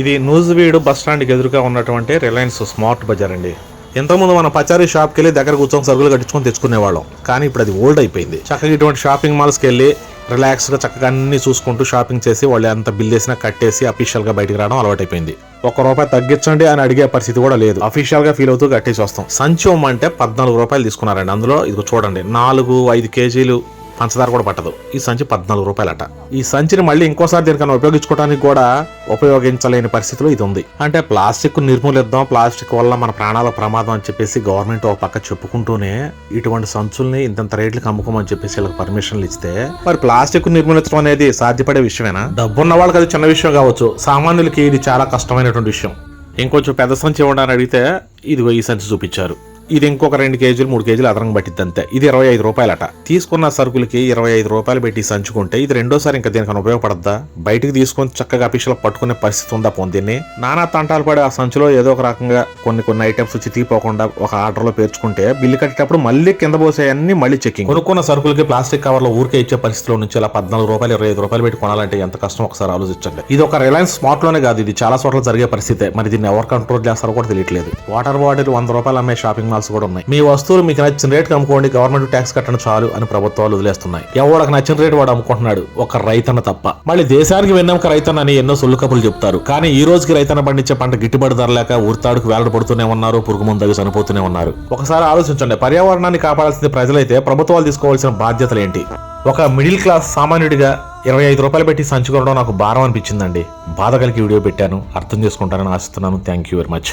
ఇది నూజివీడు బస్ స్టాండ్కి ఎదురుగా ఉన్నటువంటి రిలయన్స్ స్మార్ట్ బజార్ అండి. ఇంతకుముందు మనం పచారీ షాప్కి వెళ్ళి దగ్గర కూర్చొని సరుకులు కట్టించుకొని తెచ్చుకునేవాళ్ళం. కానీ ఇప్పుడు అది ఓల్డ్ అయిపోయింది. చక్కగా ఇటువంటి షాపింగ్ మాల్స్కి వెళ్ళి రిలాక్స్గా చక్కగా అన్ని చూసుకుంటూ షాపింగ్ చేసి వాళ్ళు ఎంత బిల్ చేసినా కట్టేసి అఫీషియల్గా బయటకు రావడం అలవాటైపోయింది. ఒక రూపాయి తగ్గించండి అని అడిగే పరిస్థితి కూడా లేదు. అఫీషియల్గా ఫీల్ అవుతూ కట్టేసి వస్తాం. సంచి అంటే పద్నాలుగు రూపాయలు తీసుకున్నారండి. అందులో ఇది చూడండి నాలుగు ఐదు కేజీలు పంచదార కూడా పట్టదు. ఈ సంచి పద్నాలుగు రూపాయలట. ఈ సంచిని మళ్ళీ ఇంకోసారి దీనికన్నా ఉపయోగించుకోవడానికి కూడా ఉపయోగించలేని పరిస్థితిలో ఇది ఉంది. అంటే ప్లాస్టిక్ నిర్మూలిద్దాం ప్లాస్టిక్ వల్ల మన ప్రాణాల ప్రమాదం అని చెప్పేసి గవర్నమెంట్ ఒక పక్క చెప్పుకుంటూనే ఇటువంటి సంచుల్ని ఇంతంత రేట్లకు అమ్ముకోమని చెప్పేసి వీళ్ళకి పర్మిషన్లు ఇస్తే మరి ప్లాస్టిక్ నిర్మూలించడం అనేది సాధ్యపడే విషయమేనా? డబ్బున్న వాళ్ళకి అది చిన్న విషయం కావచ్చు. సామాన్యులకి ఇది చాలా కష్టమైనటువంటి విషయం. ఇంకొంచెం పెద్ద సంచి ఇవ్వడానికి అడిగితే ఇదిగో ఈ సంచి చూపించారు. ఇది ఇంకొక రెండు కేజీలు మూడు కేజీలు అదనంగా పట్టిద్ది అంతే. ఇది ఇరవై ఐదు రూపాయలట. తీసుకున్న సరుకులకి ఇరవై ఐదు రూపాయలు పెట్టి సంచుకుంటే ఇది రెండోసారి ఇంకా దీనికి ఉపయోగపడద్దా? బయటికి తీసుకొని చక్కగా అఫీషియల్ పట్టుకునే పరిస్థితి ఉందా పొందిని నానా తంటాలు పడి ఆ సంచిలో ఏదో ఒక రకంగా కొన్ని కొన్ని ఐటమ్స్ చితికిపోకుండా ఒక ఆర్డర్లో పేర్చుకుంటే బిల్లు కట్టేటప్పుడు మళ్ళీ కింద పోసేయన్ని మళ్ళీ చెక్కింగ్. కొనుక్కున్న సరుకులకి ప్లాస్టిక్ కవర్లో ఊరికే ఇచ్చే పరిస్థితిలో నుంచి అలా పద్నాలుగు రూపాయలు ఇరవై ఐదు రూపాయలు పెట్టి కొనాలంటే ఎంత కష్టం? ఒకసారి ఆలోచించండి. ఇది ఒక రిలయన్స్ స్మార్ట్లోనే కాదు ఇది చాలా చోట్ల జరిగే పరిస్థితే. మరి దీన్ని ఎవరు కంట్రోల్ చేస్తారో కూడా తెలియట్లేదు. వాటర్ బాటిల్ వంద రూపాయలు అమ్మే షాపింగ్ మాల్స్ కూడా ఉన్నాయి. మీ వస్తువులు మీకు నచ్చిన రేట్ అమ్ముకోండి. గవర్నమెంట్ ట్యాక్స్ కట్టడం చాలు అని ప్రభుత్వాలు వదిలేస్తున్నాయి. ఎవరికి నచ్చిన రేటు వాడు అమ్ముకుంటున్నాడు. ఒక రైతన్న తప్ప. మళ్ళీ దేశానికి వెన్నెముక రైతన్న అని ఎన్నో సొల్లు కబులు చెప్తారు. కానీ ఈ రోజుకి రైతన్న పండించే పంట గిట్టుబాటు ధర లేక ఊర్తాడుకు వేలాడబడుతూనే ఉన్నారు పురుగు ముందవి చనిపోతూనే ఉన్నారు. ఒకసారి ఆలోచించండి. పర్యావరణాన్ని కాపాడాల్సింది ప్రజలైతే ప్రభుత్వాలు తీసుకోవాల్సిన బాధ్యతలు ఏంటి? ఒక మిడిల్ క్లాస్ సామాన్యుడిగా ఇరవై ఐదు రూపాయలు పెట్టి సంచుకోవడం నాకు భారం అనిపించిందండి. బాధ కలిగి వీడియో పెట్టాను. అర్థం చేసుకుంటానని ఆశిస్తున్నాను. Thank you very much.